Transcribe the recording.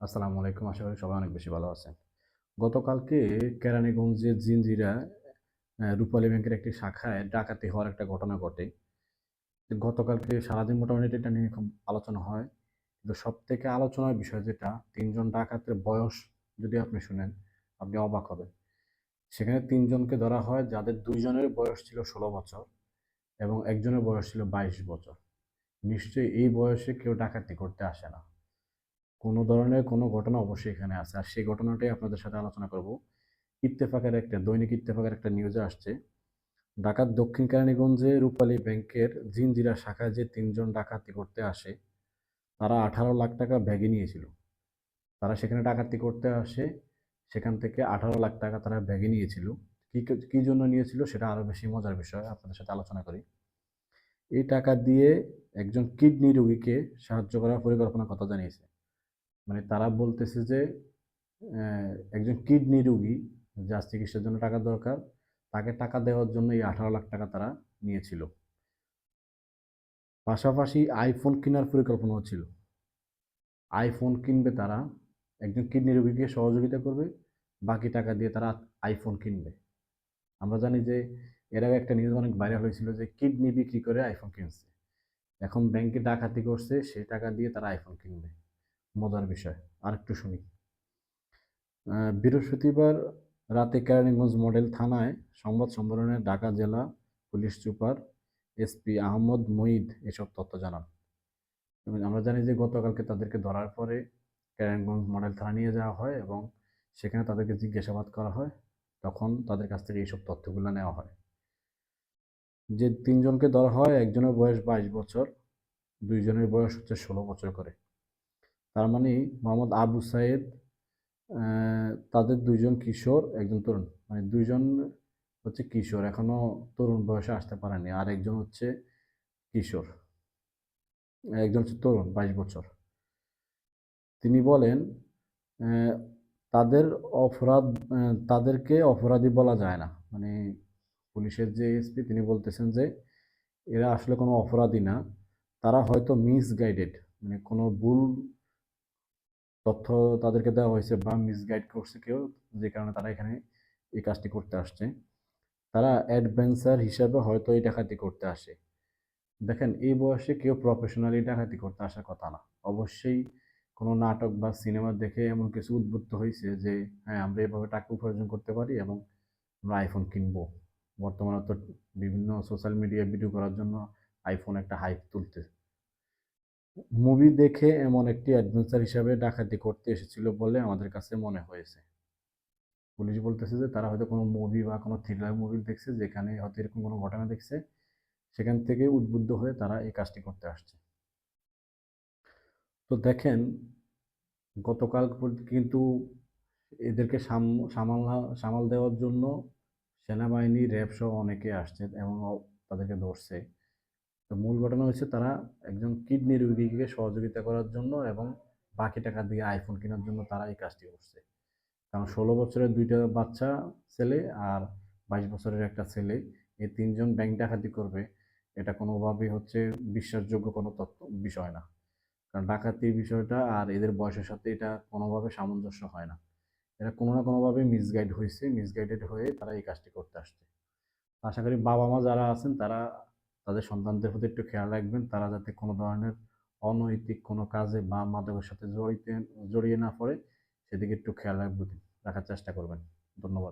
আসসালামু আলাইকুম। আশা করি সবাই অনেক বেশি ভালো আছেন। গতকালকে কেরানীগঞ্জের জিঞ্জিরা আহ, রূপালী ব্যাংকের একটি শাখায় ডাকাতি হওয়ার একটা ঘটনা ঘটে। গতকালকে সারাদিন মোটামুটি এটা নিয়ে খুব আলোচনা হয়। কিন্তু সব থেকে আলোচনার বিষয় যেটা তিনজন ডাকাতের বয়স যদি আপনি শুনেন আপনি অবাক হবেন। সেখানে তিনজনকে ধরা হয় যাদের দুইজনের বয়স ছিল ষোলো বছর এবং একজনের বয়স ছিল বাইশ বছর। নিশ্চয়ই এই বয়সে কেউ ডাকাতি করতে আসে না। কোনো ধরনের কোনো ঘটনা অবশ্যই এখানে আছে। আর সেই ঘটনাটাই আপনাদের সাথে আলোচনা করব। ইত্তেফাকের একটা, দৈনিক ইত্তেফাকের একটা নিউজে আসছে। ঢাকার দক্ষিণ কেরানীগঞ্জে রূপালী ব্যাংকের জিনজিরা শাখায় যে তিনজন ডাকাতি করতে আসে, তারা আঠারো লাখ টাকা ব্যাগে নিয়েছিল। তারা সেখানে ডাকাতি করতে আসে, সেখান থেকে আঠারো লাখ টাকা তারা ব্যাগে নিয়েছিল। কী কি জন্য নিয়েছিল সেটা আরও বেশি মজার বিষয়, আপনাদের সাথে আলোচনা করি। এই টাকা দিয়ে একজন কিডনি রোগীকে সাহায্য করার পরিকল্পনার কথা জানিয়েছে। মানে তারা বলতেছে যে একজন কিডনি রোগী যার চিকিৎসার জন্য টাকা দরকার, তাকে টাকা দেওয়ার জন্য এই আঠারো লাখ টাকা তারা নিয়েছিল। পাশাপাশি আইফোন কেনার পরিকল্পনাও ছিল আইফোন কিনবে তারা, একজন কিডনি রোগীকে সহযোগিতা করবে, বাকি টাকা দিয়ে তারা আইফোন কিনবে। আমরা জানি যে, এর আগে একটা নিউজ অনেক ভাইরাল হয়েছিল যে, কিডনি বিক্রি করে আইফোন কিনছে। এখন ব্যাংকে ডাকাতি করছে সেই টাকা দিয়ে তারা আইফোন কিনবে। মজার বিষয়। আরেকটু শুনি। বৃহস্পতিবার রাতে কেরানীগঞ্জ মডেল থানায় সংবাদ সম্মেলনে ঢাকা জেলা police super SP Ahmad Moyeed এসব তথ্য জানান। এবং আমরা জানি যে গতকালকে তাদেরকে ধরার পরে কেরানীগঞ্জ মডেল থানা নিয়ে যাওয়া হয় এবং সেখানে তাদেরকে জিজ্ঞাসাবাদ করা হয়। তখন তাদের কাছ থেকে এইসব তথ্যগুলো নেওয়া হয়। যে তিনজনকে ধরা হয়, একজনের বয়স বাইশ বছর, দুইজনের বয়স হচ্ছে ষোলো বছর করে। তার মানে মোহাম্মদ আবু সাইদ তাদের দুইজন কিশোর, একজন তরুণ। মানে দুইজন হচ্ছে কিশোর, এখনও তরুণ বয়সে আসতে পারেনি। আর একজন হচ্ছে কিশোর, একজন হচ্ছে তরুণ, বাইশ বছর। তিনি বলেন তাদের অপরাধ তাদেরকে অপরাধী বলা যায় না। মানে পুলিশের যে এসপি, তিনি বলতেছেন যে, এরা আসলে কোনো অপরাধী না। তারা হয়তো মিসগাইডেড মানে কোনো ভুল তথ্য তাদেরকে দেওয়া হয়েছে বা মিসগাইড করছে কেউ, যে কারণে তারা এখানে এই কাজটি করতে আসছে। তারা অ্যাডভেঞ্চার হিসাবে হয়তো এই ডাকাতি করতে আসে। দেখেন, এই বয়সে কেউ প্রফেশনালি ডাকাতি করতে আসার কথা না। অবশ্যই কোনো নাটক বা সিনেমা দেখে এমন কিছু উদ্বুদ্ধ হয়েছে যে হ্যাঁ আমরা এভাবে টাকা উপার্জন করতে পারি এবং আমরা আইফোন কিনবো। বর্তমানে তো বিভিন্ন সোশ্যাল মিডিয়ায় ভিডিও করার জন্য আইফোন একটা হাইপ তুলতে মুভি দেখে এমন একটি অ্যাডভেঞ্চার হিসাবে ডাকাতি করতে এসেছিল বলে আমাদের কাছে মনে হয়েছে। পুলিশ বলতেছে যে তারা হয়তো কোনো মুভি বা কোনো থ্রিলার মুভি দেখছে যেখানে হয়তো এরকম কোনো ঘটনা দেখছে, সেখান থেকে উদ্বুদ্ধ হয়ে তারা এই কাজটি করতে আসছে। তো দেখেন, গতকাল কিন্তু এদেরকে সাম- সামাল সামাল দেওয়ার জন্য সেনাবাহিনী, র্যাব সহ অনেকে আসছে এবং তাদেরকে ধরছে। তো মূল ঘটনা হচ্ছে তারা একজন কিডনি রোগীকে সহযোগিতা করার জন্য এবং বাকি টাকা দিয়ে আইফোন কেনার জন্য তারা এই কাজটি করছে। কারণ ষোলো বছরের দুইটা বাচ্চা ছেলে আর বাইশ বছরের একটা ছেলে, এই তিনজন ব্যাংক ডাকাতি করবে, এটা কোনোভাবেই হচ্ছে বিশ্বাসযোগ্য কোনো তথ্য, বিষয় না। কারণ ডাকাতির বিষয়টা আর এদের বয়সের সাথে এটা কোনোভাবে সামঞ্জস্য হয় না। এরা কোনো না কোনোভাবে মিসগাইড হয়েছে মিসগাইডেড হয়ে তারা এই কাজটি করতে আসছে। আশা করি বাবা মা যারা আছেন তারা তাদের সন্তানদের প্রতি একটু খেয়াল রাখবেন। তারা যাতে কোনো ধরনের অনৈতিক কোনো কাজে বা মাদকের সাথে জড়িতে, জড়িয়ে না পড়ে, সেদিকে একটু খেয়াল রাখবেন, রাখার চেষ্টা করবেন। ধন্যবাদ।